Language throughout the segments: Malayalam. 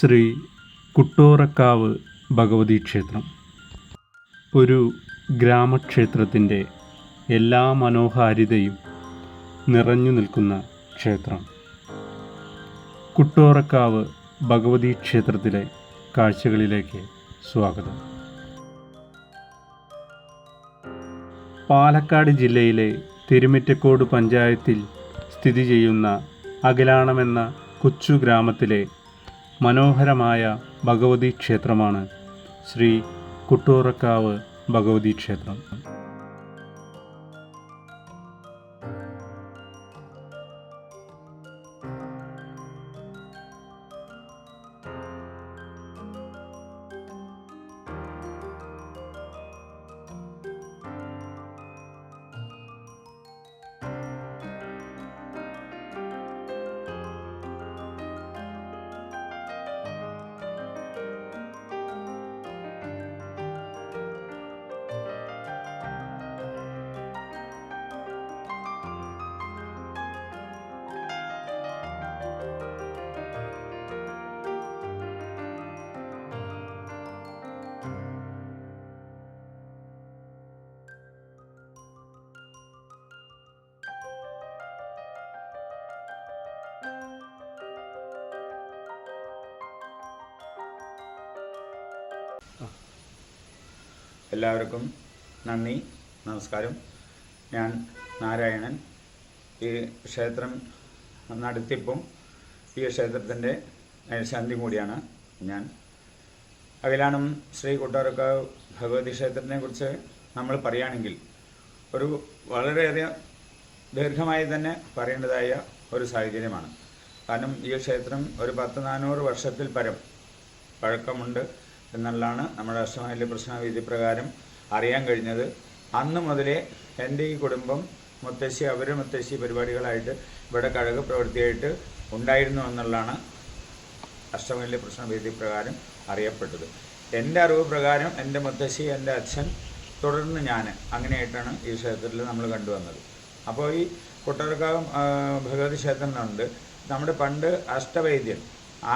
ശ്രീ കുട്ടോറക്കാവ് ഭഗവതി ക്ഷേത്രം. ഒരു ഗ്രാമക്ഷേത്രത്തിന്റെ എല്ലാ മനോഹാരിതയും നിറഞ്ഞു നിൽക്കുന്ന ക്ഷേത്രം. കുട്ടോറക്കാവ് ഭഗവതി ക്ഷേത്രത്തിലെ കാഴ്ചകളിലേക്ക് സ്വാഗതം. പാലക്കാട് ജില്ലയിലെ തിരുമിറ്റക്കോട് പഞ്ചായത്തിൽ സ്ഥിതി ചെയ്യുന്ന അകലാണമെന്ന കൊച്ചു ഗ്രാമത്തിലെ മനോഹരമായ ഭഗവതി ക്ഷേത്രമാണ് ശ്രീ കുട്ടൂറക്കാവ് ഭഗവതി ക്ഷേത്രം. എല്ലാവർക്കും നന്ദി നമസ്കാരം. ഞാൻ നാരായണൻ. ഈ ക്ഷേത്രം നടത്തിപ്പും ഈ ക്ഷേത്രത്തിന്റെ മേൽശാന്തി കൂടിയാണ് ഞാൻ. അഖിലാണം ശ്രീ കൊട്ടാരക്കാവ് ഭഗവതി ക്ഷേത്രത്തിനെ കുറിച്ച് നമ്മൾ പറയുകയാണെങ്കിൽ ഒരു വളരെയേറെ ദീർഘമായി തന്നെ പറയേണ്ടതായ ഒരു സാഹചര്യമാണ്. കാരണം ഈ ക്ഷേത്രം ഒരു പത്ത് നാനൂറ് വർഷത്തിൽ പരം പഴക്കമുണ്ട്. എന്നുള്ളതാണ് നമ്മുടെ അഷ്ടമാലി പ്രശ്നവിധി പ്രകാരം അറിയാൻ കഴിഞ്ഞത്. അന്ന് മുതലേ എന്റെ ഈ കുടുംബം മുത്തശ്ശി അവരെ മുത്തശ്ശി പരിപാടികളായിട്ട് ഇവിടെ കഴക പ്രവൃത്തിയായിട്ട് ഉണ്ടായിരുന്നു എന്നുള്ളതാണ് അഷ്ടമല്യ പ്രശ്നവിധി പ്രകാരം അറിയപ്പെട്ടത്. എന്റെ അറിവ് പ്രകാരം എന്റെ മുത്തശ്ശി എന്റെ അച്ഛൻ തുടർന്ന് ഞാൻ അങ്ങനെയായിട്ടാണ് ഈ ക്ഷേത്രത്തിൽ നമ്മൾ കണ്ടുവന്നത്. അപ്പോൾ ഈ കൊട്ടാരക്കാവ് ഭഗവതി ക്ഷേത്രം ഉണ്ട് നമ്മുടെ പണ്ട് അഷ്ടവൈദ്യൻ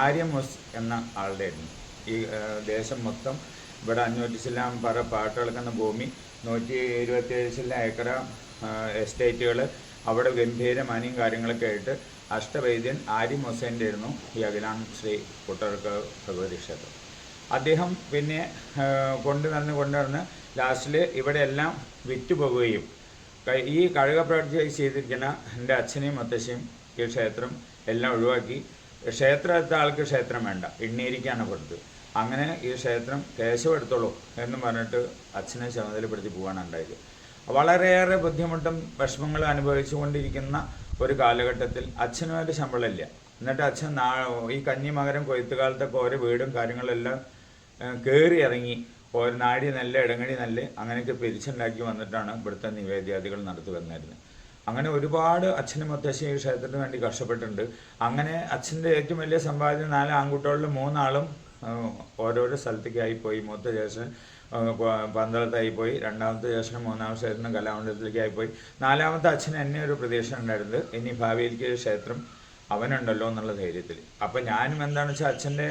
ആര്യമുസ് എന്ന ആളുടെ ആയിരുന്നു. ഈ ദേശം മൊത്തം ഇവിടെ അഞ്ഞൂറ്റി ചില്ലാം പറ പാട്ട് കിടക്കുന്ന ഭൂമി നൂറ്റി ഇരുപത്തിയേഴ് ചില്ല ഏക്കറ എസ്റ്റേറ്റുകൾ അവിടെ ഗംഭീര മാനിയും കാര്യങ്ങളൊക്കെ ആയിട്ട് അഷ്ടവൈദ്യൻ ആര്യം ഹുസൈന്റെ ആയിരുന്നു ഈ അഖിലാം ശ്രീ കുട്ടർക്ക് ഭഗവതി ക്ഷേത്രം. അദ്ദേഹം പിന്നെ കൊണ്ടു നടന്ന് കൊണ്ടു നടന്ന് ലാസ്റ്റിൽ ഇവിടെയെല്ലാം വിറ്റുപോകുകയും ഈ കഴുക പ്രവർത്തി ചെയ്തിരിക്കുന്ന എന്റെ അച്ഛനെയും മുത്തശ്ശിയും ഈ ക്ഷേത്രം എല്ലാം ഒഴിവാക്കി. ക്ഷേത്രത്തെ ആൾക്ക് ക്ഷേത്രം വേണ്ട എണ്ണീരിക്കാണ് കൊടുത്തത് അങ്ങനെ ഈ ക്ഷേത്രം കേശവ എടുത്തോളൂ എന്ന് പറഞ്ഞിട്ട് അച്ഛനെ ചുമതലപ്പെടുത്തി പോവാണ് ഉണ്ടായത് വളരെയേറെ ബുദ്ധിമുട്ടും വിഷമങ്ങളും അനുഭവിച്ചുകൊണ്ടിരിക്കുന്ന ഒരു കാലഘട്ടത്തിൽ അച്ഛനുമായിട്ട് ശമ്പളമില്ല. എന്നിട്ട് അച്ഛൻ നാ ഈ മകരം കൊയ്ത്തുകാലത്തൊക്കെ ഓരോ വീടും കാര്യങ്ങളെല്ലാം കയറി ഇറങ്ങി. ഒരു നാടി നല്ല ഇടങ്ങടി നല്ല അങ്ങനെയൊക്കെ പിരിച്ചുണ്ടാക്കി വന്നിട്ടാണ് ഇവിടുത്തെ നിവേദ്യാദികൾ നടത്തി വന്നിരുന്നത്. അങ്ങനെ ഒരുപാട് അച്ഛനും മുത്തശ്ശി ഈ ക്ഷേത്രത്തിന് വേണ്ടി കഷ്ടപ്പെട്ടിട്ടുണ്ട്. അങ്ങനെ അച്ഛന്റെ ഏറ്റവും വലിയ സമ്പാദ്യം നാല് ആൺകുട്ടികളിൽ മൂന്നാളും ഓരോരോ സ്ഥലത്തേക്കായി പോയി മൂത്ത ജ്യേഷ്ഠൻ പന്തളത്തായി പോയി രണ്ടാമത്തെ ജ്യേഷ്ഠനും മൂന്നാമത്തെ ക്ഷേത്രം കലാമണ്ഡലത്തിലേക്കായി പോയി നാലാമത്തെ അച്ഛന് എന്നെ ഒരു പ്രതീക്ഷ ഉണ്ടായിരുന്നത് ഇനി ഭാവിയിലേക്ക് ഒരു ക്ഷേത്രം അവനുണ്ടല്ലോ എന്നുള്ള ധൈര്യത്തിൽ. അപ്പം ഞാനും എന്താണെന്ന് വെച്ചാൽ അച്ഛന്റെ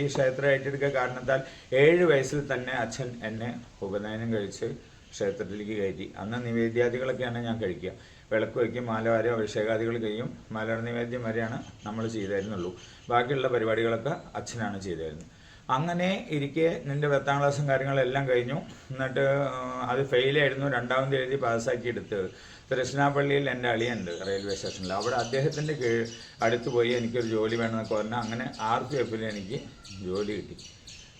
ഈ ക്ഷേത്രം ഏറ്റെടുക്കുക കാരണത്താൽ ഏഴ് വയസ്സിൽ തന്നെ അച്ഛൻ എന്നെ ഉപനയനം കഴിച്ച് ക്ഷേത്രത്തിലേക്ക് കയറ്റി. അന്ന് നിവേദ്യാദികളൊക്കെയാണ് ഞാൻ കഴിക്കുക. വിളക്ക് വയ്ക്കും മാലവാരം അഭിഷേകാദികൾ ചെയ്യും. മലർ നിവേദ്യം വരെയാണ് നമ്മൾ ചെയ്തായിരുന്നുള്ളൂ. ബാക്കിയുള്ള പരിപാടികളൊക്കെ അച്ഛനാണ് ചെയ്തായിരുന്നത് അങ്ങനെ ഇരിക്കെ നിന്റെ പത്താം ക്ലാസ്സും കാര്യങ്ങളെല്ലാം കഴിഞ്ഞു. എന്നിട്ട് അത് ഫെയിലായിരുന്നു രണ്ടാമത് എഴുതി പാസ്സാക്കി എടുത്ത്. തൃശ്ശിനാപ്പള്ളിയിൽ എന്റെ അളിയുണ്ട് റെയിൽവേ സ്റ്റേഷനിൽ. അവിടെ അദ്ദേഹത്തിന്റെ കീഴ് അടുത്ത് പോയി എനിക്കൊരു ജോലി വേണമെന്നൊക്കെ പറഞ്ഞാൽ അങ്ങനെ ആർ പി എഫിൽ എനിക്ക് ജോലി കിട്ടി.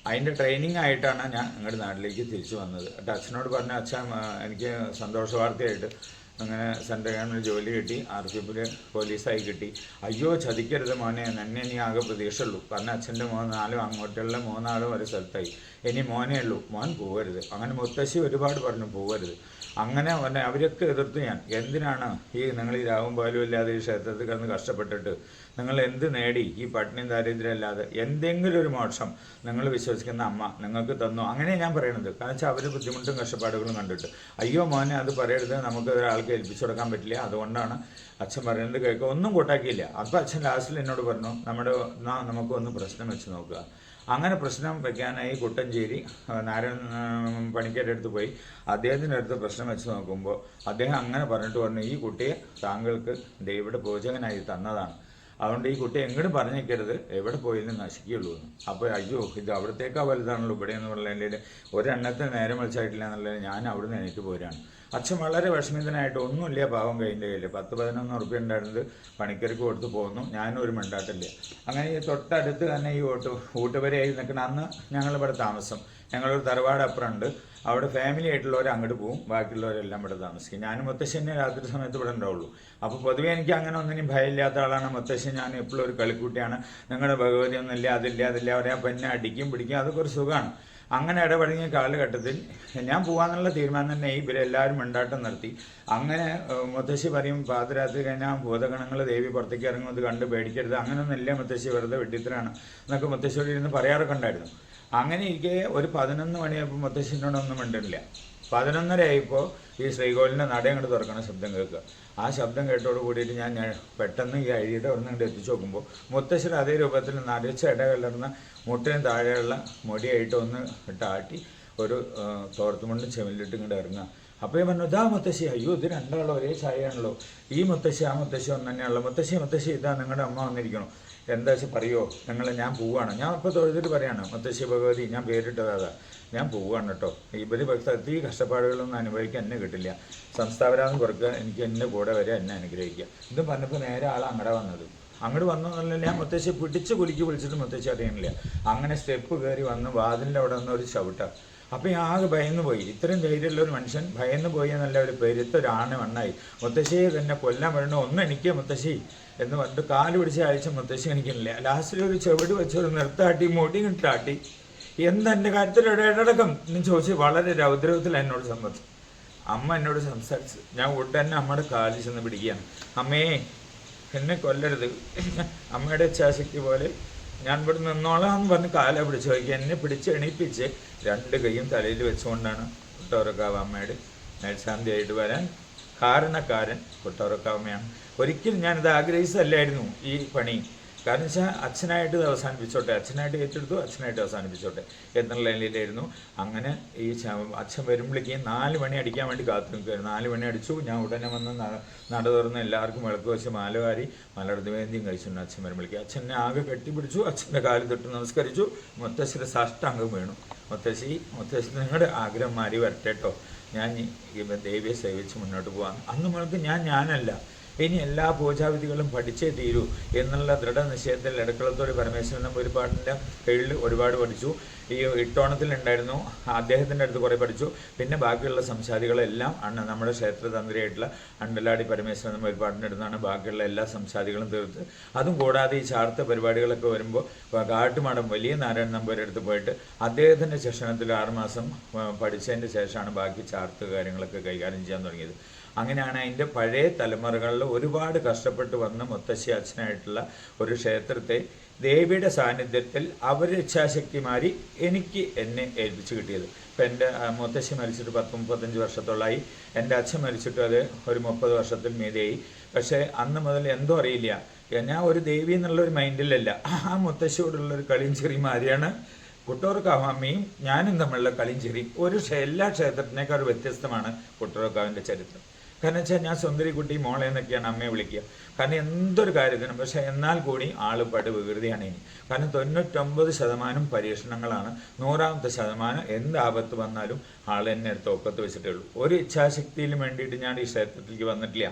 അതിന്റെ ട്രെയിനിങ് ആയിട്ടാണ് ഞാൻ നിങ്ങളുടെ നാട്ടിലേക്ക് തിരിച്ചു വന്നത്. എന്നിട്ട് അച്ഛനോട് പറഞ്ഞ അച്ഛൻ എനിക്ക് സന്തോഷ വാർത്തയായിട്ട് അങ്ങനെ സെൻട്രൽ ജോലി കിട്ടി ആർ പി എഫിൽ പോലീസായി കിട്ടി. അയ്യോ ചതിക്കരുത് മോനെ എന്നെ ഇനി ആകെ പ്രതീക്ഷയുള്ളൂ. കാരണം അച്ഛന്റെ മോൻ നാലും അങ്ങോട്ടുള്ള മൂന്നാളും ഒരു സ്ഥലത്തായി. ഇനി മോനെ ഉള്ളൂ. മോൻ പോകരുത് അങ്ങനെ മുത്തശ്ശി ഒരുപാട് പറഞ്ഞു പോകരുത് അങ്ങനെ പറഞ്ഞ അവരൊക്കെ എതിർത്ത് ഞാൻ. എന്തിനാണ് ഈ നിങ്ങൾ ഈ രാവും പാലും ഇല്ലാതെ ഈ ക്ഷേത്രത്തിൽ കിടന്ന് കഷ്ടപ്പെട്ടിട്ട് നിങ്ങൾ എന്ത് നേടി? ഈ പട്ടിണിയും ദാരിദ്ര്യം അല്ലാതെ എന്തെങ്കിലും ഒരു മോക്ഷം നിങ്ങൾ വിശ്വസിക്കുന്ന അമ്മ നിങ്ങൾക്ക് തന്നു. അങ്ങനെ ഞാൻ പറയണത്. കാരണം വെച്ചാൽ അവർ ബുദ്ധിമുട്ടും കഷ്ടപ്പാടുകളും കണ്ടിട്ട്. അയ്യോ മോനെ അത് പറയരുത്. നമുക്ക് ഒരാൾക്ക് ഏൽപ്പിച്ചു കൊടുക്കാൻ പറ്റില്ല. അതുകൊണ്ടാണ് അച്ഛൻ പറയുന്നത് കേൾക്കുക. ഒന്നും കൂട്ടാക്കിയില്ല. അപ്പോൾ അച്ഛൻ ലാസ്റ്റിൽ എന്നോട് പറഞ്ഞു നമ്മുടെ നമുക്കൊന്ന് പ്രശ്നം വെച്ച് നോക്കുക. അങ്ങനെ പ്രശ്നം വയ്ക്കാനായി കുട്ടഞ്ചേരി നാരായണൻ പണിക്കരുടെ അടുത്ത് പോയി. അദ്ദേഹത്തിന്റെ അടുത്ത് പ്രശ്നം വെച്ച് നോക്കുമ്പോൾ അദ്ദേഹം അങ്ങനെ പറഞ്ഞിട്ട് പറഞ്ഞു ഈ കുട്ടിയെ താങ്കൾക്ക് ദൈവയുടെ പോചകനായി തന്നതാണ്. അതുകൊണ്ട് ഈ കുട്ടി പറഞ്ഞു പറഞ്ഞേക്കരുത് എവിടെ പോയാലും നശിക്കുകയുള്ളൂ എന്ന്. അപ്പോൾ അയ്യോ ഇത് അവിടത്തേക്കാ വലുതാണല്ലോ. ഇവിടെ എന്ന് പറഞ്ഞതിൽ ഒരെണ്ണത്തെ നേരം വിളിച്ചായിട്ടില്ല എന്നുള്ളത് ഞാൻ അവിടുന്ന് എണീറ്റ് പോരാണ്. അച്ഛൻ വളരെ വിഷമിതനായിട്ട് ഒന്നുമില്ല പാവം കയ്യിന്റെ കയ്യിൽ. പത്ത് പതിനൊന്ന് ഉറുപ്പ്യ ഉണ്ടായിരുന്നത് പണിക്കർക്ക് കൊടുത്ത് പോകുന്നു ഞാനും ഒരു മിണ്ടാട്ടില്ല. അങ്ങനെ ഈ തൊട്ടടുത്ത് തന്നെ ഈ ഓട്ട് ഊട്ടുവരെയായി നിൽക്കുന്ന അന്ന് ഞങ്ങളിവിടെ താമസം. ഞങ്ങളൊരു തറവാട് അപ്പുറമുണ്ട്. അവിടെ ഫാമിലി ആയിട്ടുള്ളവർ അങ്ങോട്ട് പോകും ബാക്കിയുള്ളവരെല്ലാം ഇവിടെ താമസിക്കും. ഞാനും മുത്തശ്ശനെ രാത്രി സമയത്ത് ഇവിടെ ഉണ്ടാവുള്ളൂ. അപ്പോൾ പൊതുവേ എനിക്ക് അങ്ങനെ ഒന്നിനും ഭയമില്ലാത്ത ആളാണ് മുത്തശ്ശൻ. ഞാൻ എപ്പോഴും ഒരു കളിക്കൂട്ടിയാണ്. നിങ്ങളുടെ ഭഗവതി ഒന്നുമില്ല അതില്ല അതില്ല. അവരെ അപ്പം അടിക്കും പിടിക്കും. അതൊക്കെ ഒരു സുഖമാണ്. അങ്ങനെ ഇടപഴകിയ കാലഘട്ടത്തിൽ ഞാൻ പോകാന്നുള്ള തീരുമാനം തന്നെ ഇവരെല്ലാവരും ഉണ്ടാട്ടം നിർത്തി അങ്ങനെ മുത്തശ്ശി പറയും പാതിരാത്രി കഴിഞ്ഞാൽ ഭൂതഗണങ്ങൾ ദേവി പുറത്തേക്ക് ഇറങ്ങുന്നത് കണ്ട് പേടിക്കരുത്. അങ്ങനെയൊന്നുമില്ല മുത്തശ്ശി വെറുതെ വെട്ടിത്തരാണ് എന്നൊക്കെ മുത്തശ്ശിയോട് ഇരുന്ന് പറയാറൊക്കെ ഉണ്ടായിരുന്നു. അങ്ങനെ ഇരിക്കെ ഒരു പതിനൊന്ന് മണിയായപ്പോൾ മുത്തശ്ശിനോടൊന്നും മിണ്ടില്ല പതിനൊന്നര ആയപ്പോൾ ഈ ശ്രീകോവിലിന്റെ നട അങ്ങോട്ട് തുറക്കണ ശബ്ദം കേൾക്കുക. ആ ശബ്ദം കേട്ടോട് കൂടിയിട്ട് ഞാൻ പെട്ടെന്ന് ഈ അഴിയുടെ ഒന്ന് ഇങ്ങോട്ട് എത്തിച്ചു നോക്കുമ്പോൾ മുത്തശ്ശിയുടെ അതേ രൂപത്തിൽ നരച്ച ഇട കലർന്ന മുട്ടിന് താഴെയുള്ള മുടിയായിട്ട് ഒന്ന് ഇട്ടാട്ടി ഒരു തോർത്തുമുണ്ടും ചെവിലിട്ട് ഇങ്ങോട്ട് ഇറങ്ങുക. അപ്പോൾ ഞാൻ പറഞ്ഞു ഇതാ മുത്തശ്ശി അയ്യോ ഇത് രണ്ടാളും ഒരേ ചായയാണല്ലോ. ഈ മുത്തശ്ശി ആ മുത്തശ്ശി ഒന്ന് തന്നെയാണല്ലോ. മുത്തശ്ശി മുത്തശ്ശി ഇതാ നിങ്ങളുടെ അമ്മ വന്നിരിക്കണം എന്താ വെച്ചാൽ പറയോ? നിങ്ങൾ ഞാൻ പോവുകയാണ് ഞാൻ അപ്പോൾ തൊഴുതിട്ട് പറയാണ് മുത്തശ്ശി ഭഗവതി ഞാൻ പേരിട്ടതാ ഞാൻ പോവുകയാണ് കേട്ടോ. ഇവർ ഈ കഷ്ടപ്പാടുകളൊന്നും അനുഭവിക്കാൻ എന്നെ കിട്ടില്ല. സംസ്ഥാപരാന്ന് കുറക്കുക എനിക്ക് എന്നെ കൂടെ വരെ എന്നെ അനുഗ്രഹിക്കുക. ഇത് പറഞ്ഞപ്പോൾ നേരെ ആൾ അങ്ങടെ വന്നത്. അങ്ങോട്ട് വന്നു എന്നല്ല മുത്തശ്ശി പിടിച്ച് കുലുക്കി വിളിച്ചിട്ട് മുത്തശ്ശി അറിയണില്ല അങ്ങനെ സ്റ്റെപ്പ് കയറി വന്ന് വാതിലിന്റെ അവിടെ നിന്ന് ഒരു ചവിട്ട. അപ്പം ആകെ ഭയന്ന് പോയി. ഇത്രയും ധൈര്യമുള്ള ഒരു മനുഷ്യൻ ഭയന്ന് പോയി എന്നല്ല ഒരു പെരുത്ത ഒരാണ് മണ്ണായി മുത്തശ്ശിയെ തന്നെ കൊല്ലാൻ വരണോ ഒന്ന് എനിക്ക് മുത്തശ്ശി എന്ന് പറഞ്ഞിട്ട് കാൽ പിടിച്ച് അയച്ച മുത്തശ്ശി എനിക്കില്ല ലാസ്റ്റിൽ ഒരു ചെവിട് വെച്ച് ഒരു നിർത്താട്ടി മുടി കിട്ടാട്ടി. എന്തെന്റെ കാര്യത്തിൽ ഇടയടക്കം എന്ന് ചോദിച്ച് വളരെ രൗദ്രവത്തിൽ എന്നോട് സംബന്ധിച്ചു. അമ്മ എന്നോട് സംസാരിച്ചു. ഞാൻ ഉടനെ അമ്മയുടെ കാലിൽ ചെന്ന് പിടിക്കുകയാണ്. അമ്മേ എന്നെ കൊല്ലരുത്. അമ്മയുടെ ഇച്ഛാശക്തി പോലെ ഞാൻ ഇവിടെ നിന്നോളാം എന്ന് പറഞ്ഞ് കാല പിടിച്ചു. നോക്കി എന്നെ പിടിച്ച് എണീപ്പിച്ച് രണ്ട് കൈയും തലയിൽ വെച്ചുകൊണ്ടാണ് കൊട്ടോറക്കാവ് അമ്മയുടെ മേൽശാന്തിയായിട്ട് വരാൻ കാരണക്കാരൻ കൊട്ടോറക്കാവമ്മയാണ് ഒരിക്കലും ഞാനിത് ആഗ്രഹിച്ചതല്ലായിരുന്നു ഈ പണി. കാരണം വെച്ചാൽ അച്ഛനായിട്ട് അവസാനിപ്പിച്ചോട്ടെ? അച്ഛനായിട്ട് ഏറ്റെടുത്തു അച്ഛനായിട്ട് അവസാനിപ്പിച്ചോട്ടെ? എന്നുള്ള നിലയിലായിരുന്നു അങ്ങനെ ഈ അച്ഛൻ വരുമ്പോഴേക്കും നാല് മണി അടിക്കാൻ വേണ്ടി കാത്തു നിൽക്കുകയായിരുന്നു നാല് മണി അടിച്ചു ഞാൻ ഉടനെ വന്ന് നട തുറന്ന് എല്ലാവർക്കും വിളക്ക് വെച്ച് മാലവാരി വാരി മലർദ്വേന്തിയും കഴിച്ചിട്ടുണ്ട് അച്ഛൻ വരുമ്പോഴേക്കും അച്ഛനെ ആകെ കെട്ടിപ്പിടിച്ചു അച്ഛന്റെ കാലിൽ തൊട്ട് നമസ്കരിച്ചു. മുത്തശ്ശിയുടെ സാഷ്ടാംഗം വീണു. മുത്തശ്ശി മുത്തശ്ശി നിങ്ങളുടെ ആഗ്രഹം മാറി വരട്ടെ കേട്ടോ ഞാൻ ഈ ദേവിയെ സേവിച്ച് മുന്നോട്ട് പോകാം അന്ന് മുതൽക്ക് ഞാൻ ഞാനല്ല. ഇനി എല്ലാ പൂജാവിധികളും പഠിച്ചേ തീരൂ എന്നുള്ള ദൃഢനിശ്ചയത്തിൽ ഇടക്കളത്തോട് പരമേശ്വരൻ ഒരുപാടിന്റെ കീഴിൽ ഒരുപാട് പഠിച്ചു. ഈ ഇട്ടോണത്തിൽ ഉണ്ടായിരുന്നു അദ്ദേഹത്തിന്റെ അടുത്ത് കുറേ പഠിച്ചു. പിന്നെ ബാക്കിയുള്ള സംശാദികളെല്ലാം അണ്ണ നമ്മുടെ ക്ഷേത്രതന്ത്രിയായിട്ടുള്ള അണ്ടലാടി പരമേശ്വരൻ ഒരുപാടിന്റെ അടുത്താണ് ബാക്കിയുള്ള എല്ലാ സംശാദികളും തീർത്ത്. അതും കൂടാതെ ഈ ചാർത്ത പരിപാടികളൊക്കെ വരുമ്പോൾ കാട്ടുമാടം വലിയ നാരായണ നമ്പൂരുടെ അടുത്ത് പോയിട്ട് അദ്ദേഹത്തിന്റെ ശിക്ഷണത്തിൽ ആറുമാസം പഠിച്ചതിന്റെ ശേഷമാണ് ബാക്കി ചാർത്ത് കാര്യങ്ങളൊക്കെ കൈകാര്യം ചെയ്യാൻ തുടങ്ങിയത്. അങ്ങനെയാണ് അതിന്റെ പഴയ തലമുറകളിൽ ഒരുപാട് കഷ്ടപ്പെട്ട് വന്ന മുത്തശ്ശി അച്ഛനായിട്ടുള്ള ഒരു ക്ഷേത്രത്തെ ദേവിയുടെ സാന്നിധ്യത്തിൽ അവർ ഇച്ഛാശക്തിമാരി എനിക്ക് എന്നെ ഏൽപ്പിച്ച് കിട്ടിയത്. ഇപ്പം എന്റെ മുത്തശ്ശി മരിച്ചിട്ട് പത്ത് മുപ്പത്തഞ്ച് വർഷത്തോളമായി എന്റെ അച്ഛൻ മരിച്ചിട്ട് അത് ഒരു മുപ്പത് വർഷത്തിൽ മീതെയായി. പക്ഷേ അന്ന് മുതൽ എന്തോ അറിയില്ല. ഞാൻ ഒരു ദേവി എന്നുള്ള ഒരു മൈൻഡിലല്ല. ആ മുത്തശ്ശിയോടുള്ള ഒരു കളിയും ചെറിയ മാതിരിയാണ് ഞാനും തമ്മിലുള്ള കളിയും ചെറിയും ഒരു എല്ലാ ക്ഷേത്രത്തിനേക്കാൾ വ്യത്യസ്തമാണ് കുട്ടോർക്കാവിന്റെ ചരിത്രം. കാരണം വെച്ചാൽ ഞാൻ സുന്ദരിക്കുട്ടി മോളെ എന്നൊക്കെയാണ് അമ്മയെ വിളിക്കുക. കാരണം എന്തൊരു കാര്യത്തിനും പക്ഷെ എന്നാൽ കൂടി ആൾ പട് വികൃതിയാണ് ഇനി. കാരണം തൊണ്ണൂറ്റൊമ്പത് ശതമാനം പരീക്ഷണങ്ങളാണ്. നൂറാമത്തെ ശതമാനം എന്ത് ആപത്ത് വന്നാലും ആൾ എന്നെ എടുത്ത് ഒപ്പത്ത് വെച്ചിട്ടേ ഉള്ളൂ. ഒരു ഇച്ഛാശക്തിയിലും വേണ്ടിയിട്ട് ഞാൻ ഈ ക്ഷേത്രത്തിലേക്ക് വന്നിട്ടില്ല.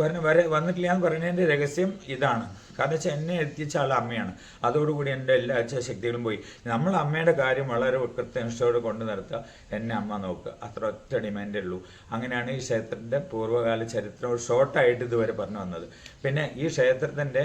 കാരണം വരെ വന്നിട്ടില്ല എന്ന് പറയുന്നതിന്റെ രഹസ്യം ഇതാണ്. കാരണം വെച്ചാൽ എന്നെ എത്തിച്ച ആൾ അമ്മയാണ്. അതോടുകൂടി എന്റെ എല്ലാ ഇച്ഛാശക്തികളും പോയി. നമ്മൾ അമ്മയുടെ കാര്യം വളരെ കൃത്യനിഷ്ഠയോടെ കൊണ്ടു നിർത്തുക എന്നെ അമ്മ നോക്കുക അത്ര ഒറ്റ ഡിമാൻഡേ ഉള്ളൂ. അങ്ങനെയാണ് ഈ ക്ഷേത്രത്തിന്റെ പൂർവകാല ചരിത്രം ഷോർട്ടായിട്ട് ഇതുവരെ പറഞ്ഞു വന്നത്. പിന്നെ ഈ ക്ഷേത്രത്തിന്റെ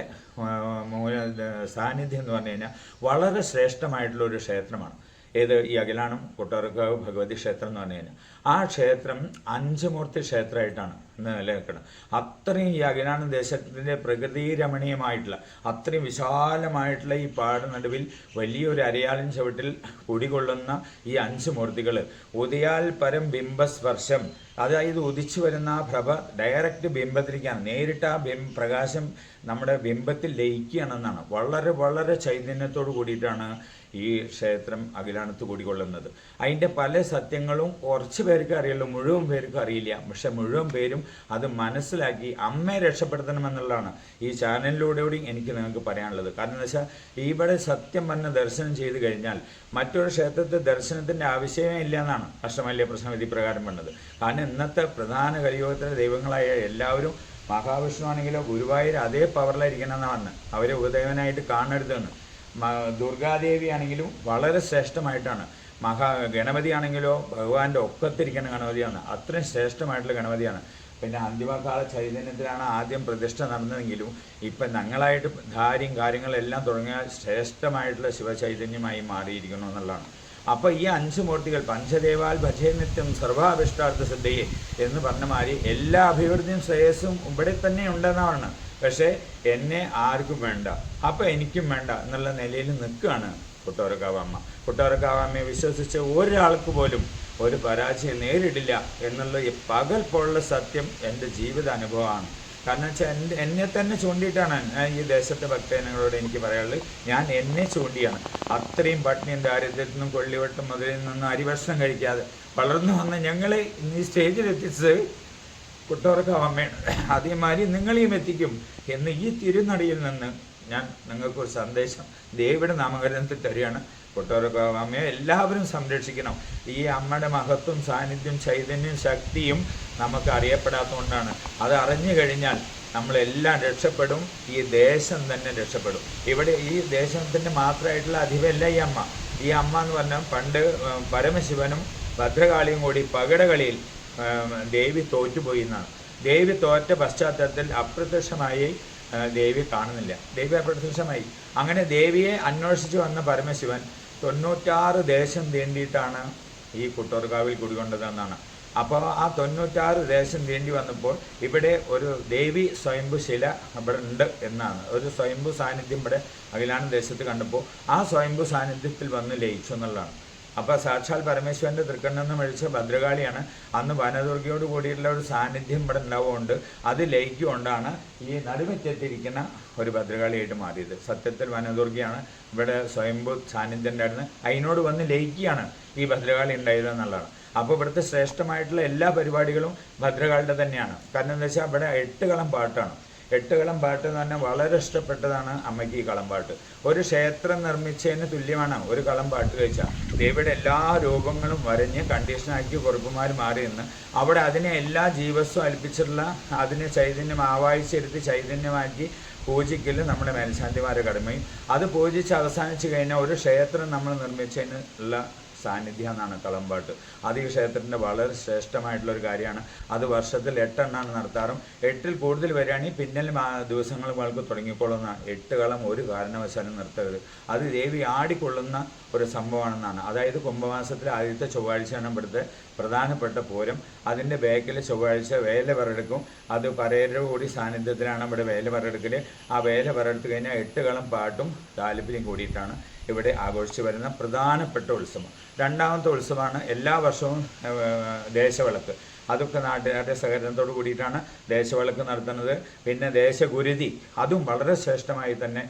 സാന്നിധ്യം എന്ന് പറഞ്ഞു കഴിഞ്ഞാൽ വളരെ ശ്രേഷ്ഠമായിട്ടുള്ള ഒരു ക്ഷേത്രമാണ്. ഏത് ഈ അഖിലാണം കൊട്ടാരക്കാവ് ഭഗവതി ക്ഷേത്രം എന്ന് പറഞ്ഞു കഴിഞ്ഞാൽ ആ ക്ഷേത്രം അഞ്ചുമൂർത്തി ക്ഷേത്രമായിട്ടാണ് നിലനിൽക്കുന്നത്. അത്രയും ഈ അഖിലാണം ദേശത്തിന്റെ പ്രകൃതി രമണീയമായിട്ടുള്ള അത്രയും വിശാലമായിട്ടുള്ള ഈ പാട നടുവിൽ വലിയൊരു അരയാളിൻ ചവിട്ടിൽ കുടികൊള്ളുന്ന ഈ അഞ്ച് മൂർത്തികൾ. ഉദയാൽ പരം ബിംബസ്പർശം. അതായത് ഉദിച്ചു വരുന്ന ആ പ്രഭ ഡയറക്റ്റ് ബിംബത്തിലേക്കാണ്. നേരിട്ട് ആ ബിം പ്രകാശം നമ്മുടെ ബിംബത്തിൽ ലയിക്കുകയാണെന്നാണ്. വളരെ വളരെ ചൈതന്യത്തോട് കൂടിയിട്ടാണ് ഈ ക്ഷേത്രം അഖിലാണത്ത് കൂടിക്കൊള്ളുന്നത് അതിന്റെ പല സത്യങ്ങളും കുറച്ച് പേർക്ക് അറിയുള്ളൂ മുഴുവൻ പേർക്ക് അറിയില്ല. പക്ഷെ മുഴുവൻ പേരും അത് മനസ്സിലാക്കി അമ്മയെ രക്ഷപ്പെടുത്തണമെന്നുള്ളതാണ് ഈ ചാനലിലൂടെ കൂടി എനിക്ക് നിങ്ങൾക്ക് പറയാനുള്ളത്. കാരണം എന്ന് വെച്ചാൽ ഇവിടെ സത്യം വന്ന് ദർശനം ചെയ്ത് കഴിഞ്ഞാൽ മറ്റൊരു ക്ഷേത്രത്തിൽ ദർശനത്തിന്റെ ആവശ്യമേ ഇല്ല എന്നാണ് അഷ്ടമല്യ പ്രശ്നവിധി പ്രകാരം പറഞ്ഞത്. കാരണം ഇന്നത്തെ പ്രധാന കലിയോഗത്തിലെ ദൈവങ്ങളായ എല്ലാവരും മഹാവിഷ്ണു ആണെങ്കിലോ ഗുരുവായൂർ അതേ പവറിലായിരിക്കണം എന്നാണ് അവരെ ഉപദേവനായിട്ട് കാണരുതെന്ന്. ദുർഗാദേവി ആണെങ്കിലും വളരെ ശ്രേഷ്ഠമായിട്ടാണ്. മഹാ ഗണപതി ആണെങ്കിലോ ഭഗവാന്റെ ഒക്കത്തിരിക്കുന്ന ഗണപതിയാണ്. അത്രയും ശ്രേഷ്ഠമായിട്ടുള്ള ഗണപതിയാണ്. പിന്നെ അന്തിമകാല ചൈതന്യത്തിലാണ് ആദ്യം പ്രതിഷ്ഠ നടന്നതെങ്കിലും ഇപ്പം ഞങ്ങളായിട്ട് ധാര്യം കാര്യങ്ങളെല്ലാം തുടങ്ങിയ ശ്രേഷ്ഠമായിട്ടുള്ള ശിവചൈതന്യമായി മാറിയിരിക്കുന്നു എന്നുള്ളതാണ്. അപ്പോൾ ഈ അഞ്ച് മൂർത്തികൾ പഞ്ചദേവാൽ ഭജേ നിത്യം സർവാഭിഷ്ടാർത്ഥ ശ്രദ്ധയെ എന്ന് പറഞ്ഞ മാതിരി എല്ലാ അഭിവൃദ്ധിയും ശ്രേയസ്സും ഇവിടെ തന്നെ ഉണ്ടെന്നാണ്. പക്ഷേ എന്നെ ആർക്കും വേണ്ട. അപ്പോൾ എനിക്കും വേണ്ട എന്നുള്ള നിലയിൽ നിൽക്കുകയാണ് കൊട്ടാരക്കാവമ്മ. കൊട്ടാരക്കാവമ്മയെ വിശ്വസിച്ച ഒരാൾക്ക് പോലും ഒരു പരാജയം നേരിടില്ല എന്നുള്ള ഈ പകൽ പോലുള്ള സത്യം എന്റെ ജീവിത അനുഭവമാണ് കാരണം വെച്ചാൽ എന്റെ എന്നെ തന്നെ ചൂണ്ടിയിട്ടാണ് ഈ ദേശത്തെ ഭക്തജനങ്ങളോട് എനിക്ക് പറയാനുള്ളത്. ഞാൻ എന്നെ ചൂണ്ടിയാണ്. അത്രയും പട്ടിണിയും ദാരിദ്ര്യത്തിൽ നിന്നും കൊള്ളിവട്ടം മുതലിൽ നിന്നും അരിഭക്ഷണം കഴിക്കാതെ വളർന്നു വന്ന ഞങ്ങളെ ഈ സ്റ്റേജിലെത്തിച്ചത് കുട്ടോർക്കാവ് അമ്മയാണ്. അതേമാതിരി നിങ്ങളെയും എത്തിക്കും എന്ന് ഈ തിരുനടിയിൽ നിന്ന് ഞാൻ നിങ്ങൾക്കൊരു സന്ദേശം ദേവിയുടെ നാമകരണത്തിൽ തരികയാണ്. കൊട്ടോറക്കാവ് അമ്മയെ എല്ലാവരും സംരക്ഷിക്കണം. ഈ അമ്മയുടെ മഹത്വം സാന്നിധ്യം ചൈതന്യം ശക്തിയും നമുക്ക് അറിയപ്പെടാത്തതുകൊണ്ടാണ്. അത് അറിഞ്ഞു കഴിഞ്ഞാൽ നമ്മളെല്ലാം രക്ഷപ്പെടും. ഈ ദേശം തന്നെ രക്ഷപ്പെടും. ഇവിടെ ഈ ദേശത്തിന്റെ മാത്രമായിട്ടുള്ള അധിപമല്ല ഈ അമ്മ. ഈ അമ്മ എന്ന് പറഞ്ഞാൽ പണ്ട് പരമശിവനും ഭദ്രകാളിയും കൂടി പകടകളിയിൽ ദേവി തോറ്റുപോയി എന്നാണ്. ദേവി തോറ്റ പശ്ചാത്തലത്തിൽ അപ്രത്യക്ഷമായി ദേവി കാണുന്നില്ല. ദേവി അപ്രത്യക്ഷമായി. അങ്ങനെ ദേവിയെ അന്വേഷിച്ചു വന്ന പരമശിവൻ തൊണ്ണൂറ്റാറ് ദേശം തീണ്ടിയിട്ടാണ് ഈ കുട്ടോർക്കാവിൽ കുടികൊണ്ടതെന്നാണ്. അപ്പോൾ ആ തൊണ്ണൂറ്റാറ് ദേശം തീണ്ടി വന്നപ്പോൾ ഇവിടെ ഒരു ദേവി സ്വയംഭു ശില ഇവിടെ ഉണ്ട് എന്നാണ്. ഒരു സ്വയംഭു സാന്നിധ്യം ഇവിടെ അഖിലാന ദേശത്ത് കണ്ടപ്പോൾ ആ സ്വയംഭു സാന്നിധ്യത്തിൽ വന്ന് ലയിച്ചു എന്നുള്ളതാണ്. അപ്പോൾ സാക്ഷാൽ പരമേശ്വരന്റെ തൃക്കണ്ണെന്ന് മഴിച്ച ഭദ്രകാളിയാണ്. അന്ന് വനദുർഗയോട് കൂടിയിട്ടുള്ള ഒരു സാന്നിധ്യം ഇവിടെ ഉണ്ടാവുകൊണ്ട് അത് ലയിക്കുകൊണ്ടാണ് ഈ നടുവറ്റത്തിരിക്കുന്ന ഒരു ഭദ്രകാളിയായിട്ട് മാറിയത്. സത്യത്തിൽ വനദുർഗയാണ് ഇവിടെ സ്വയംഭൂ സാന്നിധ്യം ഉണ്ടായിരുന്നത് അതിനോട് വന്ന് ലയിക്കുകയാണ് ഈ ഭദ്രകാളി ഉണ്ടായത് എന്നുള്ളതാണ്. അപ്പോൾ ഇവിടുത്തെ ശ്രേഷ്ഠമായിട്ടുള്ള എല്ലാ പരിപാടികളും ഭദ്രകാളിയുടെ തന്നെയാണ്. കാരണം എന്താ വെച്ചാൽ ഇവിടെ എട്ട് കളം പാട്ടാണ്. എട്ട് കളം പാട്ട് എന്ന് പറഞ്ഞാൽ വളരെ ഇഷ്ടപ്പെട്ടതാണ് അമ്മയ്ക്ക് ഈ കളംപാട്ട് ഒരു ക്ഷേത്രം നിർമ്മിച്ചതിന് തുല്യമാണ് ഒരു കളം പാട്ട് കഴിച്ചാൽ ദേവിയുടെ എല്ലാ രോഗങ്ങളും വരഞ്ഞ് കണ്ടീഷനാക്കി കുറുപ്പുമാർ മാറി നിന്ന് അവിടെ അതിനെ എല്ലാ ജീവസ്വം അൽപ്പിച്ചിട്ടുള്ള അതിനെ ചൈതന്യം ആവാഹിച്ചെടുത്ത് ചൈതന്യമാക്കി പൂജിക്കൽ നമ്മുടെ മേൽശാന്തിമാരുടെ കടമയും. അത് പൂജിച്ച് അവസാനിച്ച് കഴിഞ്ഞാൽ ഒരു ക്ഷേത്രം നമ്മൾ നിർമ്മിച്ചതിന് ഉള്ള സാന്നിധ്യം എന്നാണ് കളമ്പാട്ട് അത് ഈ ക്ഷേത്രത്തിന്റെ വളരെ ശ്രേഷ്ഠമായിട്ടുള്ള ഒരു കാര്യമാണ്. അത് വർഷത്തിൽ എട്ടെണ്ണമാണ് നടത്താറും. എട്ടിൽ കൂടുതൽ വരികയാണെങ്കിൽ പിന്നിൽ ദിവസങ്ങൾ വാൾക്ക് തുടങ്ങിക്കൊള്ളുന്ന എട്ട് കളം ഒരു കാരണവശാലും നിർത്തരുത്. അത് ദേവി ആടിക്കൊള്ളുന്ന ഒരു സംഭവമാണെന്നാണ്. അതായത് കുംഭമാസത്തിലെ ആദ്യത്തെ ചൊവ്വാഴ്ചയാണ് ഇവിടുത്തെ പ്രധാനപ്പെട്ട പൂരം. അതിന്റെ ബാക്കിൽ ചൊവ്വാഴ്ച വേല പറയെടുക്കും അത് പരേരുടെ കൂടി സാന്നിധ്യത്തിലാണ് ഇവിടെ വേല പറയെടുക്കൽ ആ വേല പറയെടുത്ത് കഴിഞ്ഞാൽ എട്ട് കളം പാട്ടും താലിപ്പിലും കൂടിയിട്ടാണ്. ഇവിടെ ആഘോഷിച്ചു വരുന്ന പ്രധാനപ്പെട്ട ഉത്സവം. രണ്ടാമത്തെ ഉത്സവമാണ് എല്ലാ വർഷവും ദേശവിളക്ക്. അതൊക്കെ നാട്ടുകാരുടെ സഹകരണത്തോട് കൂടിയിട്ടാണ് ദേശവിളക്ക് നടത്തുന്നത്. പിന്നെ ദേശഗുരുതി അതും വളരെ ശ്രേഷ്ഠമായി തന്നെ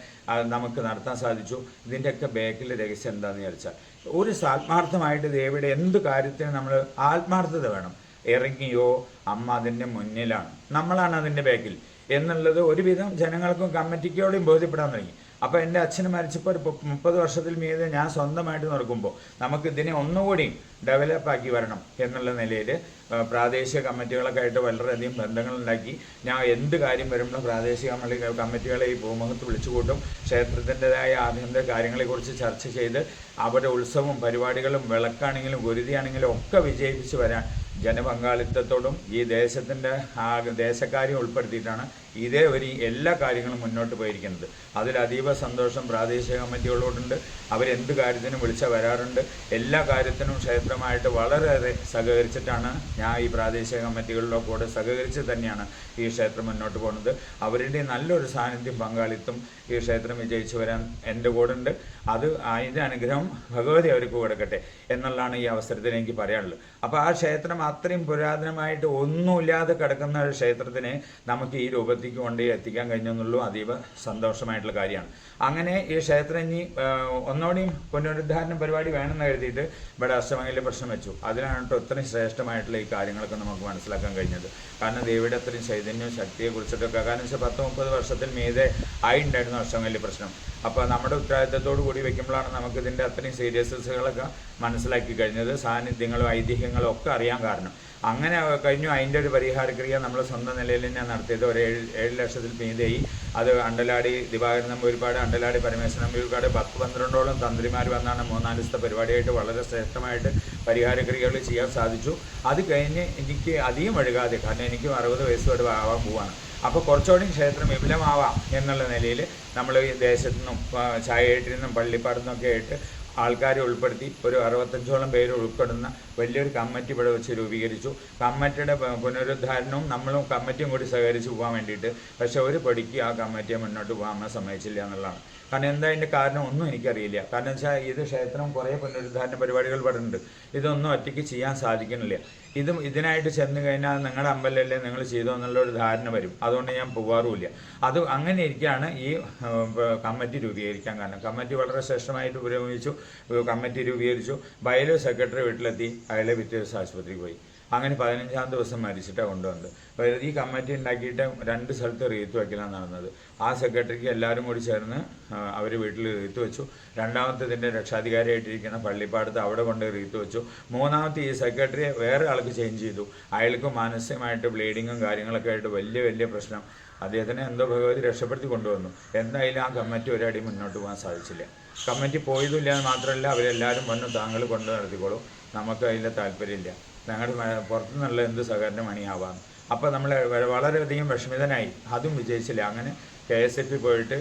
നമുക്ക് നടത്താൻ സാധിച്ചു. ഇതിന്റെയൊക്കെ ബാക്കിൽ രഹസ്യം എന്താണെന്ന് വിചാരിച്ചാൽ ഒരു ആത്മാർത്ഥമായിട്ട് ദേവിയുടെ എന്ത് കാര്യത്തിനും നമ്മൾ ആത്മാർത്ഥത വേണം. ഇറങ്ങിയോ അമ്മ അതിന്റെ മുന്നിലാണ്. നമ്മളാണ് അതിന്റെ ബാക്കിൽ. എന്നുള്ളത് ഒരുവിധം ജനങ്ങൾക്കും കമ്മിറ്റിക്കോടെയും ബോധ്യപ്പെടാൻ തുടങ്ങി. അപ്പോൾ എന്റെ അച്ഛന് മരിച്ചപ്പോൾ ഒരു മുപ്പത് വർഷത്തിൽ മീതെ ഞാൻ സ്വന്തമായിട്ട് നടക്കുമ്പോൾ നമുക്ക് ഇതിനെ ഒന്നുകൂടി ഡെവലപ്പാക്കി വരണം എന്നുള്ള നിലയിൽ പ്രാദേശിക കമ്മിറ്റികളൊക്കെ ആയിട്ട് വളരെയധികം ബന്ധങ്ങളുണ്ടാക്കി. ഞാൻ എന്ത് കാര്യം വരുമ്പോഴും പ്രാദേശിക കമ്മിറ്റികളെ ഈ ഭൂമുഖത്ത് വിളിച്ചുകൂട്ടും. ക്ഷേത്രത്തിന്റെതായ ആഭ്യന്തര കാര്യങ്ങളെക്കുറിച്ച് ചർച്ച ചെയ്ത് അവരുടെ ഉത്സവവും പരിപാടികളും വിളക്കാണെങ്കിലും ഗുരുതിയാണെങ്കിലും ഒക്കെ വിജയിപ്പിച്ച് വരാൻ ജനപങ്കാളിത്തത്തോടും ഈ ദേശത്തിന്റെ ആ ദേശക്കാരെയും ഉൾപ്പെടുത്തിയിട്ടാണ് ഇതേ ഒരു എല്ലാ കാര്യങ്ങളും മുന്നോട്ട് പോയിരിക്കുന്നത്. അതിൽ അതീവ സന്തോഷം പ്രാദേശിക കമ്മിറ്റികളോടുണ്ട് അവരെന്ത് കാര്യത്തിനും വിളിച്ചാൽ വരാറുണ്ട്. എല്ലാ കാര്യത്തിനും ക്ഷേത്രമായിട്ട് വളരെയേറെ സഹകരിച്ചിട്ടാണ് ഞാൻ ഈ പ്രാദേശിക കമ്മിറ്റികളിലോ കൂടെ സഹകരിച്ച് തന്നെയാണ് ഈ ക്ഷേത്രം മുന്നോട്ട് പോകുന്നത്. അവരുടെ നല്ലൊരു സാന്നിധ്യം പങ്കാളിത്തം ഈ ക്ഷേത്രം വിജയിച്ചു വരാൻ എന്റെ കൂടെ ഉണ്ട് അത് അതിന്റെ അനുഗ്രഹം ഭഗവതി അവർക്ക് കൊടുക്കട്ടെ എന്നുള്ളതാണ് ഈ അവസരത്തിൽ എനിക്ക് പറയാനുള്ളത്. അപ്പോൾ ആ ക്ഷേത്രം അത്രയും പുരാതനമായിട്ട് ഒന്നുമില്ലാതെ കിടക്കുന്ന ഒരു ക്ഷേത്രത്തിനെ നമുക്ക് ഈ രൂപത്തേക്ക് കൊണ്ട് എത്തിക്കാൻ കഴിഞ്ഞെന്നുള്ളൂ അതീവ സന്തോഷമായിട്ടുള്ള കാര്യമാണ്. അങ്ങനെ ഈ ക്ഷേത്രം ഇനി ഒന്നോടെയും പുനരുദ്ധാരണ പരിപാടി വേണമെന്ന് കരുതിയിട്ട് ഇവിടെ അഷ്ടമംഗലിൽ പ്രശ്നം വെച്ചു. അതിനാണ് കേട്ടോ ഇത്രയും ശ്രേഷ്ഠമായിട്ടുള്ള ഈ കാര്യങ്ങളൊക്കെ നമുക്ക് മനസ്സിലാക്കാൻ കഴിഞ്ഞത്. കാരണം ദേവിയുടെ അത്രയും ചൈതന്യവും ശക്തിയെ കുറിച്ചിട്ടൊക്കെ. കാരണം വെച്ചാൽ പത്ത് മുപ്പത് വർഷത്തിൽ മീതെ ആയി ഉണ്ടായിരുന്നു അഷ്ടമംഗലിൽ പ്രശ്നം. അപ്പോൾ നമ്മുടെ ഉത്തരവാദിത്തത്തോടു കൂടി വെക്കുമ്പോഴാണ് നമുക്ക് ഇതിന്റെ അത്രയും സീരിയസ്നെസ്സുകളൊക്കെ മനസ്സിലാക്കി കഴിഞ്ഞത്. സാന്നിധ്യങ്ങളും ഐതിഹ്യങ്ങളും ഒക്കെ അറിയാൻ കാരണം. അങ്ങനെ കഴിഞ്ഞു. അതിന്റെ ഒരു പരിഹാരക്രിയ നമ്മൾ സ്വന്തം നിലയിൽ തന്നെ നടത്തിയത്. ഒരു ഏഴ് ഏഴ് ലക്ഷത്തിൽ മീതെയി അത് അണ്ടലാടി ദിവാകരൻ നമ്പൂരിപ്പാട് അണ്ടലാടി പരമേശ്വരൻ നമ്പൂരിപ്പാട് പത്ത് പന്ത്രണ്ടോളം തന്ത്രിമാർ വന്നാണ് മൂന്നാൽ ദിവസത്തെ പരിപാടിയായിട്ട് വളരെ ശ്രേഷ്ഠമായിട്ട് പരിഹാരക്രിയകൾ ചെയ്യാൻ സാധിച്ചു. അത് കഴിഞ്ഞ് എനിക്ക് അധികം ഒഴുകാതെ കാരണം എനിക്കും അറുപത് വയസ്സോട് ആവാൻ പോവാണ്. അപ്പോൾ കുറച്ചുകൂടി ക്ഷേത്രം വിപുലമാവാം എന്നുള്ള നിലയിൽ നമ്മൾ ദേശത്തു നിന്നും ചായയേട്ടിൽ നിന്നും പള്ളിപ്പാടത്തു നിന്നൊക്കെ ആയിട്ട് ആൾക്കാരെ ഉൾപ്പെടുത്തി ഒരു അറുപത്തഞ്ചോളം പേര് ഉൾപ്പെടുന്ന വലിയൊരു കമ്മിറ്റി ഇവിടെ വെച്ച് രൂപീകരിച്ചു. കമ്മിറ്റിയുടെ പുനരുദ്ധാരണവും നമ്മളും കമ്മിറ്റിയും കൂടി സഹകരിച്ച് പോകാൻ വേണ്ടിയിട്ട് പക്ഷേ ഒരു പടിക്ക് ആ കമ്മിറ്റിയെ മുന്നോട്ട് പോകാൻ നമ്മളെ സമ്മതിച്ചില്ല എന്നുള്ളതാണ്. കാരണം എന്താ അതിന്റെ കാരണം ഒന്നും എനിക്കറിയില്ല. കാരണം വെച്ചാൽ ഇത് ക്ഷേത്രം കുറേ പുനരുദ്ധാരണ പരിപാടികൾ ഇവിടെ ഉണ്ട്. ഇതൊന്നും ഒറ്റയ്ക്ക് ചെയ്യാൻ സാധിക്കുന്നില്ല. ഇതും ഇതിനായിട്ട് ചെന്ന് കഴിഞ്ഞാൽ നിങ്ങളുടെ അമ്പലമല്ലേ നിങ്ങൾ ചെയ്തോ എന്നുള്ള ഒരു ധാരണ വരും. അതുകൊണ്ട് ഞാൻ പോകാറുമില്ല അത് അങ്ങനെ ഇരിക്കുകയാണ് ഈ കമ്മിറ്റി രൂപീകരിക്കാൻ കാരണം. കമ്മിറ്റി വളരെ ശ്രേഷ്ഠമായിട്ട് പുരോഗമിച്ചു കമ്മിറ്റി രൂപീകരിച്ചു. ബയലോ സെക്രട്ടറി വീട്ടിലെത്തി അയാളെ പിറ്റേ ദിവസം ആശുപത്രിയിൽ പോയി. അങ്ങനെ പതിനഞ്ചാം ദിവസം മരിച്ചിട്ടാണ് കൊണ്ടുവന്നത്. ഈ കമ്മിറ്റി ഉണ്ടാക്കിയിട്ട് രണ്ട് സ്ഥലത്ത് റീത്ത് വയ്ക്കലാണ് നടന്നത്. ആ സെക്രട്ടറിക്ക് എല്ലാവരും കൂടി ചേർന്ന് അവർ വീട്ടിൽ റീത്ത് വെച്ചു. രണ്ടാമത്തെ ഇതിന്റെ രക്ഷാധികാരിയായിട്ടിരിക്കുന്ന പള്ളിപ്പാടത്ത് അവിടെ കൊണ്ട് റീത്ത് വെച്ചു. മൂന്നാമത്തെ ഈ സെക്രട്ടറിയെ വേറെ ആൾക്ക് ചേഞ്ച് ചെയ്തു. അയാൾക്ക് മാനസികമായിട്ട് ബ്ലീഡിങ്ങും കാര്യങ്ങളൊക്കെ ആയിട്ട് വലിയ വലിയ പ്രശ്നം. അദ്ദേഹത്തിനെ എന്തോ ഭഗവതി രക്ഷപ്പെടുത്തി കൊണ്ടുവന്നു. എന്തായാലും ആ കമ്മിറ്റി ഒരടി മുന്നോട്ട് പോകാൻ സാധിച്ചില്ല. കമ്മിറ്റി പോയതുമില്ല മാത്രമല്ല അവരെല്ലാവരും വന്ന് താങ്കൾ കൊണ്ടു നടത്തിക്കോളൂ. നമുക്ക് അതിൽ താല്പര്യമില്ല. ഞങ്ങളുടെ പുറത്തുനിന്നുള്ള എന്ത് സഹകരണം ആവാം അപ്പോൾ നമ്മൾ വളരെയധികം വിഷമിതനായി. അതും വിജയിച്ചില്ല. അങ്ങനെ കെ എസ് എഫ് പോയിട്ട്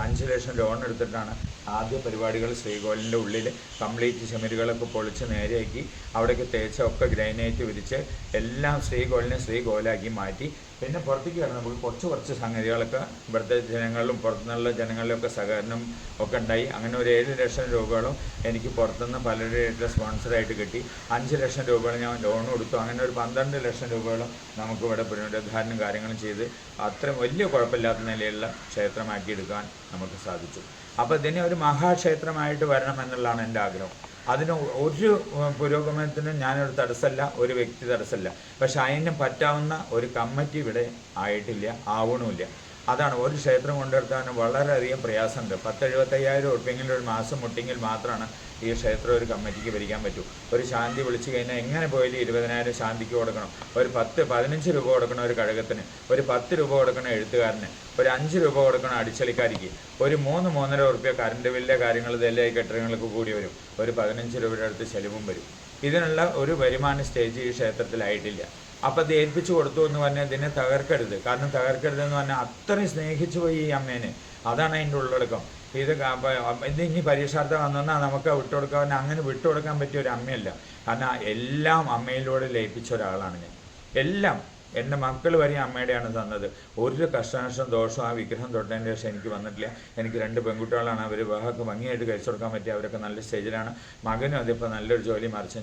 അഞ്ച് ലക്ഷം ലോൺ എടുത്തിട്ടാണ് ആദ്യ പരിപാടികൾ ശ്രീകോലിന്റെ ഉള്ളിൽ കംപ്ലീറ്റ് ചെമരുകളൊക്കെ പൊളിച്ച് നേരെയാക്കി അവിടേക്ക് തേച്ച ഒക്കെ ഗ്രാനൈറ്റ് വിരിച്ച് എല്ലാം ശ്രീകോലിനെ ശ്രീകോലാക്കി മാറ്റി പിന്നെ പുറത്തേക്ക് കിടന്നപ്പോൾ കുറച്ച് കുറച്ച് സംഗതികളൊക്കെ ഇവിടുത്തെ ജനങ്ങളിലും പുറത്തുനിന്നുള്ള ജനങ്ങളിലൊക്കെ സഹകരണം ഒക്കെ ഉണ്ടായി. അങ്ങനെ ഒരു ഏഴ് ലക്ഷം രൂപകളും എനിക്ക് പുറത്തുനിന്ന് പലരുടെ സ്പോൺസറായിട്ട് കിട്ടി. അഞ്ച് ലക്ഷം രൂപകൾ ഞാൻ ലോൺ കൊടുത്തു. അങ്ങനെ ഒരു പന്ത്രണ്ട് ലക്ഷം രൂപകളും നമുക്ക് ഇവിടെ പുനരുദ്ധാരണം കാര്യങ്ങളും ചെയ്ത് അത്രയും വലിയ കുഴപ്പമില്ലാത്ത നിലയിലുള്ള ക്ഷേത്രമാക്കിയെടുക്കാൻ നമുക്ക് സാധിച്ചു. അപ്പോൾ ഇതിനെ ഒരു മഹാക്ഷേത്രമായിട്ട് വരണം എന്നുള്ളതാണ് എന്റെ ആഗ്രഹം. അതിന് ഒരു പുരോഗമനത്തിനും ഞാനൊരു തടസ്സമല്ല ഒരു വ്യക്തി തടസ്സമല്ല പക്ഷെ അതിന് പറ്റാവുന്ന ഒരു കമ്മിറ്റി ഇവിടെ ആയിട്ടില്ല ആവണമില്ല. അതാണ് ഒരു ക്ഷേത്രം കൊണ്ടുവരുത്താൻ വളരെയധികം പ്രയാസമുണ്ട്. പത്ത് എഴുപത്തയ്യായിരം ഉറുപ്പെങ്കിലും ഒരു മാസം മുട്ടിങ്കിൽ മാത്രമാണ് ഈ ക്ഷേത്രം ഒരു കമ്മിറ്റിക്ക് ഭരിക്കാൻ പറ്റൂ. ഒരു ശാന്തി വിളിച്ചു കഴിഞ്ഞാൽ എങ്ങനെ പോയാലും ഇരുപതിനായിരം ശാന്തിക്ക് കൊടുക്കണം. ഒരു പത്ത് പതിനഞ്ച് രൂപ കൊടുക്കണം ഒരു കഴകത്തിന്. ഒരു പത്ത് രൂപ കൊടുക്കണം എഴുത്തുകാരന്. ഒരു അഞ്ച് രൂപ കൊടുക്കണം അടിച്ചളിക്കാരിക്ക്. ഒരു മൂന്ന് മൂന്നര ഉറുപ്പ്യ കറണ്ട് ബില്ലിന്റെ കാര്യങ്ങൾ ഇതെല്ലാം ഈ കെട്ടിടങ്ങൾക്ക് കൂടി വരും. ഒരു പതിനഞ്ച് രൂപയുടെ അടുത്ത് ചെലവും വരും. ഇതിനുള്ള ഒരു വരുമാന സ്റ്റേജ് ഈ ക്ഷേത്രത്തിലായിട്ടില്ല. അപ്പം അത് ഏൽപ്പിച്ചു കൊടുത്തു എന്ന് പറഞ്ഞാൽ ഇതിനെ തകർക്കരുത്. കാരണം തകർക്കരുത് എന്ന് പറഞ്ഞാൽ അത്രയും സ്നേഹിച്ചു പോയി ഈ അമ്മേനെ. അതാണ് അതിന്റെ ഉള്ളടക്കം. ഇത് ഇത് ഇനി പരീക്ഷാർത്ഥം വന്നാൽ നമുക്ക് വിട്ടുകൊടുക്കാൻ അങ്ങനെ വിട്ടുകൊടുക്കാൻ പറ്റിയ ഒരു അമ്മയല്ല. കാരണം എല്ലാം അമ്മയിലൂടെ ലയിപ്പിച്ച ഒരാളാണ് ഞാൻ. എല്ലാം. എന്റെ മക്കൾ വരെ അമ്മയുടെയാണ് തന്നത്. ഒരു കഷ്ടനഷ്ടം ദോഷം ആ വിഗ്രഹം തൊട്ടതിന് ശേഷം എനിക്ക് വന്നിട്ടില്ല. എനിക്ക് രണ്ട് പെൺകുട്ടികളാണ്. അവർ വിവാഹമൊക്കെ ഭംഗിയായിട്ട് കഴിച്ചു കൊടുക്കാൻ പറ്റിയ അവരൊക്കെ നല്ല സ്റ്റേജിലാണ്. മകനും അതിപ്പോൾ നല്ലൊരു ജോലി മറിച്ച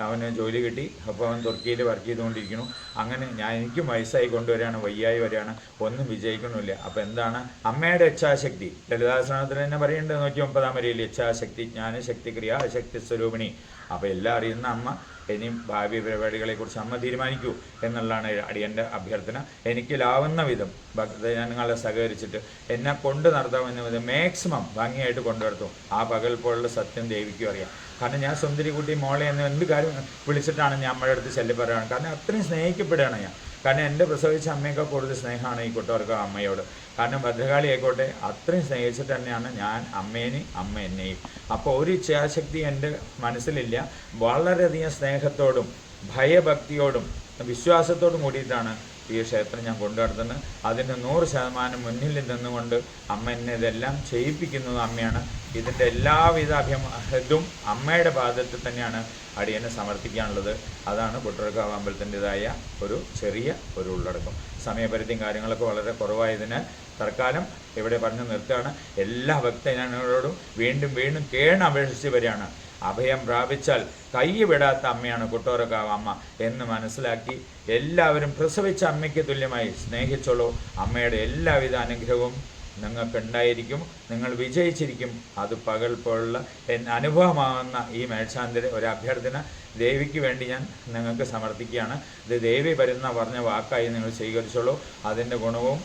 അവന് ജോലി കിട്ടി. അപ്പോൾ അവൻ തുർക്കിയിൽ വർക്ക് ചെയ്തുകൊണ്ടിരിക്കുന്നു. അങ്ങനെ ഞാൻ എനിക്കും വയസ്സായി കൊണ്ടുവരികയാണ്. വയ്യായി വരികയാണ്. ഒന്നും വിജയിക്കണമില്ല അപ്പോൾ എന്താണ്? അമ്മയുടെ ഇച്ഛാശക്തി ലളിതാശ്രമത്തിൽ തന്നെ പറയേണ്ടത് നൂറ്റി ഒമ്പതാം വരിയിൽ ഇച്ഛാശക്തി ജ്ഞാനശക്തി ക്രിയാശക്തി സ്വരൂപിണി. അപ്പോൾ എല്ലാം അറിയുന്ന അമ്മ. ഇനിയും ഭാവി പരിപാടികളെക്കുറിച്ച് അമ്മ തീരുമാനിക്കൂ എന്നുള്ളതാണ് അടിയന്റെ അഭ്യർത്ഥന. എനിക്ക് ലാവുന്ന വിധം ഭക്തജനങ്ങളെ സഹകരിച്ചിട്ട് എന്നെ കൊണ്ട് നടത്താവുന്ന വിധം മാക്സിമം ഭംഗിയായിട്ട് കൊണ്ടുവരുത്തും. ആ പകൽ പോലുള്ള സത്യം ദേവിക്കും അറിയാം. കാരണം ഞാൻ സുന്ദരിക്കുട്ടി മോളെ എന്ന് എന്ത് കാര്യം വിളിച്ചിട്ടാണ് ഞാൻ അമ്മയുടെ അടുത്ത് ശല്യം കാരണം അത്രയും സ്നേഹിക്കപ്പെടുകയാണ് ഞാൻ. കാരണം എന്റെ പ്രസവിച്ച അമ്മയൊക്കെ കൂടുതൽ സ്നേഹമാണ് ഈ കുട്ടവർക്ക് അമ്മയോട്. കാരണം ഭദ്രകാളി ആയിക്കോട്ടെ അത്രയും സ്നേഹിച്ചിട്ട് തന്നെയാണ് ഞാൻ അമ്മേനെ അമ്മ എന്നെയും. അപ്പോൾ ഒരു ഇച്ഛാശക്തി എന്റെ മനസ്സിലില്ല. വളരെയധികം സ്നേഹത്തോടും ഭയഭക്തിയോടും വിശ്വാസത്തോടും കൂടിയിട്ടാണ് ഈ ക്ഷേത്രം ഞാൻ കൊണ്ടുനടത്തുന്നത് അതിന്റെ നൂറ് ശതമാനം മുന്നിൽ നിന്നുകൊണ്ട് അമ്മ എന്നെ ഇതെല്ലാം ചെയ്യിപ്പിക്കുന്നത് അമ്മയാണ്. ഇതിന്റെ എല്ലാവിധ അഭിമാനവും അമ്മയുടെ പാദത്തിൽ തന്നെയാണ് അടിയനെ സമർപ്പിക്കാനുള്ളത്. അതാണ് കുട്ടറക്കാവ് അമ്പലത്തിന്റെതായ ഒരു ചെറിയ ഒരു ഉള്ളടക്കം. സമയപരിധിയും കാര്യങ്ങളൊക്കെ വളരെ കുറവായതിന് തൽക്കാലം ഇവിടെ പറഞ്ഞു നിർത്തുകയാണ്. എല്ലാ ഭക്തജനങ്ങളോടും വീണ്ടും വീണ്ടും കേണപേക്ഷിച്ച് വരികയാണ്. അഭയം പ്രാപിച്ചാൽ കൈവിടാത്ത അമ്മയാണ് കുട്ടോറക്കാവ് അമ്മ എന്ന് മനസ്സിലാക്കി എല്ലാവരും പ്രസവിച്ച അമ്മയ്ക്ക് തുല്യമായി സ്നേഹിച്ചോളൂ. അമ്മയുടെ എല്ലാവിധ അനുഗ്രഹവും നിങ്ങൾക്കുണ്ടായിരിക്കും. നിങ്ങൾ വിജയിച്ചിരിക്കും. അത് പകൽ പോലുള്ള എൻ അനുഭവമാകുന്ന ഈ മേൽശാന്തിയുടെ ഒരു അഭ്യർത്ഥന. ദേവിക്ക് വേണ്ടി ഞാൻ നിങ്ങൾക്ക് സമർപ്പിക്കുകയാണ്. ഇത് ദേവി വരുന്ന പറഞ്ഞ വാക്കായി നിങ്ങൾ സ്വീകരിച്ചോളൂ. അതിന്റെ ഗുണവും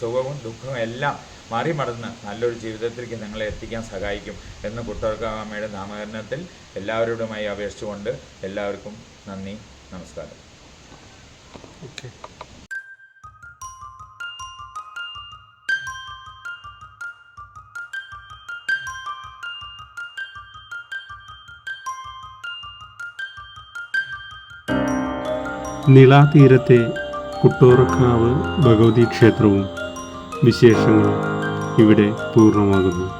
സുഖവും ദുഃഖവും എല്ലാം മറിമടന്ന് നല്ലൊരു ജീവിതത്തിലേക്ക് നിങ്ങളെ എത്തിക്കാൻ സഹായിക്കും എന്ന് കുട്ടർക്കാമ്മയുടെ നാമകരണത്തിൽ എല്ലാവരോടുമായി അപേക്ഷിച്ചുകൊണ്ട് എല്ലാവർക്കും നന്ദി നമസ്കാരം. ഓക്കെ. നിളാതീരത്തെ കുട്ടോറക്കാവ് ഭഗവതി ക്ഷേത്രവും വിശേഷങ്ങളും ഇവിടെ പൂർണമാകുന്നു.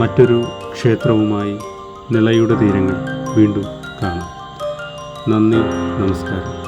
മറ്റൊരു ക്ഷേത്രവുമായി നിളയുടെ തീരങ്ങൾ വീണ്ടും കാണാം. നന്ദി നമസ്കാരം.